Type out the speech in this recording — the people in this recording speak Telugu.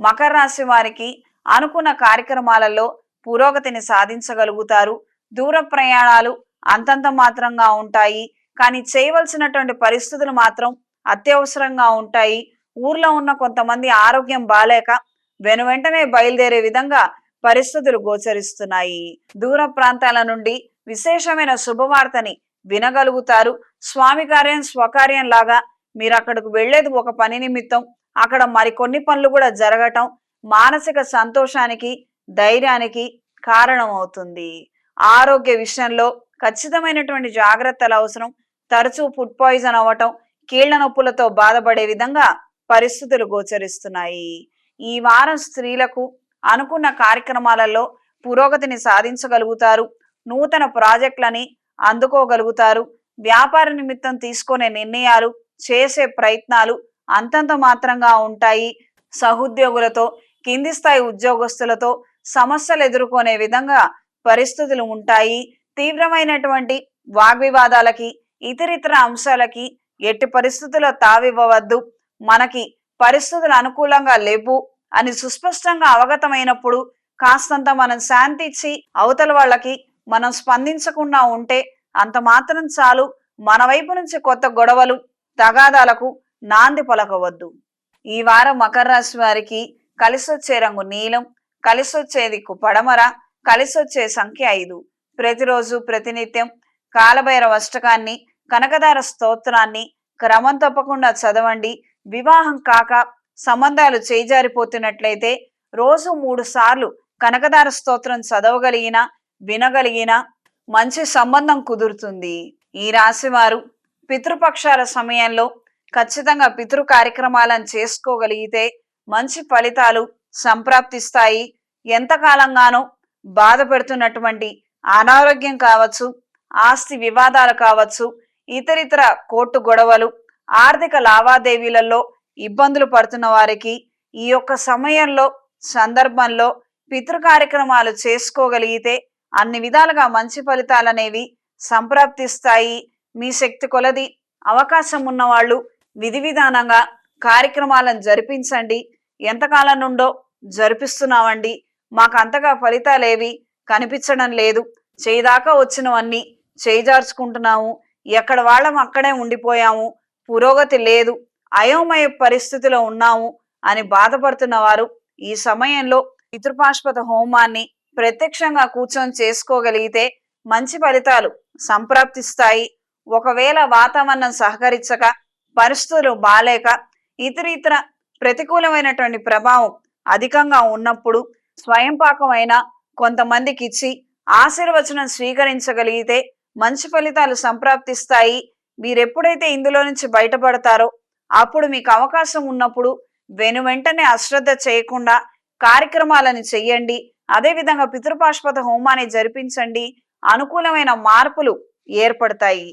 మకర రాశి వారికి అనుకున్న కార్యక్రమాలలో పురోగతిని సాధించగలుగుతారు. దూర ప్రయాణాలు అంతంత మాత్రంగా ఉంటాయి. కానీ చేయవలసినటువంటి పరిస్థితులు మాత్రం అత్యవసరంగా ఉంటాయి. ఊర్లో ఉన్న కొంతమంది ఆరోగ్యం బాలేక వెను వెంటనే బయలుదేరే విధంగా పరిస్థితులు గోచరిస్తున్నాయి. దూర ప్రాంతాల నుండి విశేషమైన శుభవార్తని వినగలుగుతారు. స్వామి కార్యం స్వకార్యం లాగా మీరు అక్కడికి వెళ్ళేది ఒక పని నిమిత్తం అక్కడ మరికొన్ని పనులు కూడా జరగటం మానసిక సంతోషానికి ధైర్యానికి కారణం అవుతుంది ఆరోగ్య విషయంలో ఖచ్చితమైనటువంటి జాగ్రత్తలు అవసరం. తరచూ ఫుడ్ పాయిజన్ అవ్వటం కీళ్ళ నొప్పులతో బాధపడే విధంగా పరిస్థితులు గోచరిస్తున్నాయి. ఈ వారం స్త్రీలకు అనుకున్న కార్యక్రమాలలో పురోగతిని సాధించగలుగుతారు. నూతన ప్రాజెక్టులని అందుకోగలుగుతారు. వ్యాపార నిమిత్తం తీసుకునే నిర్ణయాలు చేసే ప్రయత్నాలు అంతంత మాత్రంగా ఉంటాయి సహోద్యోగులతో కింది స్థాయి ఉద్యోగస్తులతో సమస్యలు ఎదుర్కొనే విధంగా పరిస్థితులు ఉంటాయి. తీవ్రమైనటువంటి వాగ్వివాదాలకి ఇతరితర అంశాలకి ఎట్టి పరిస్థితుల్లో తావివ్వవద్దు. మనకి పరిస్థితులు అనుకూలంగా లేవు అని సుస్పష్టంగా అవగతమైనప్పుడు కాస్తంత మనం శాంతి ఇచ్చి అవతల వాళ్ళకి మనం స్పందించకుండా ఉంటే అంత మాత్రం చాలు. మన వైపు నుంచి కొత్త గొడవలు తగాదాలకు నాంది పలకవద్దు ఈ వారం మకర రాశి వారికి కలిసొచ్చే రంగు నీలం కలిసొచ్చే దిక్కు పడమర కలిసొచ్చే సంఖ్య ఐదు. ప్రతిరోజు ప్రతినిత్యం కాలభైరవ అష్టకాన్ని కనకదార స్తోత్రాన్ని క్రమం తప్పకుండా చదవండి. వివాహం కాక సంబంధాలు చేజారిపోతున్నట్లయితే రోజు మూడు సార్లు కనకదార స్తోత్రం చదవగలిగిన వినగలిగిన మంచి సంబంధం కుదురుతుంది. ఈ రాశి వారు పితృపక్షాల సమయంలో ఖచ్చితంగా పితృ కార్యక్రమాలను చేసుకోగలిగితే మంచి ఫలితాలు సంప్రాప్తిస్తాయి. ఎంతకాలంగానో బాధపెడుతున్నటువంటి అనారోగ్యం కావచ్చు ఆస్తి వివాదాలు కావచ్చు ఇతరితర కోర్టు గొడవలు ఆర్థిక లావాదేవీలలో ఇబ్బందులు పడుతున్న వారికి ఈ యొక్క సమయంలో సందర్భంలో పితృ కార్యక్రమాలు చేసుకోగలిగితే అన్ని విధాలుగా మంచి ఫలితాలు అనేవి సంప్రాప్తిస్తాయి. మీ శక్తి కొలది అవకాశం ఉన్నవాళ్ళు విధి విధానంగా కార్యక్రమాలను జరిపించండి. ఎంతకాలం నుండో జరిపిస్తున్నామండి. మాకు అంతగా ఫలితాలేవి కనిపించడం లేదు. చేదాకా వచ్చినవన్నీ చేజార్చుకుంటున్నాము. ఎక్కడ వాళ్ళం అక్కడే ఉండిపోయాము. పురోగతి లేదు. అయోమయ పరిస్థితిలో ఉన్నాము అని బాధపడుతున్న వారు ఈ సమయంలో పితృపాష్పత హోమాన్ని ప్రత్యక్షంగా కూర్చొని చేసుకోగలిగితే మంచి ఫలితాలు సంప్రాప్తిస్తాయి. ఒకవేళ వాతావరణం సహకరించక పరిస్థితులు బాలేక ఇతర ఇతర ప్రతికూలమైనటువంటి ప్రభావం అధికంగా ఉన్నప్పుడు స్వయంపాకమైన కొంతమందికి ఇచ్చి ఆశీర్వచనం స్వీకరించగలిగితే మంచి ఫలితాలు సంప్రాప్తిస్తాయి. మీరు ఎప్పుడైతే ఇందులో నుంచి బయటపడతారో అప్పుడు మీకు అవకాశం ఉన్నప్పుడు వెను వెంటనే అశ్రద్ధ చేయకుండా కార్యక్రమాలను చెయ్యండి. అదేవిధంగా పితృపాష్పత హోమాన్ని జరిపించండి. అనుకూలమైన మార్పులు ఏర్పడతాయి.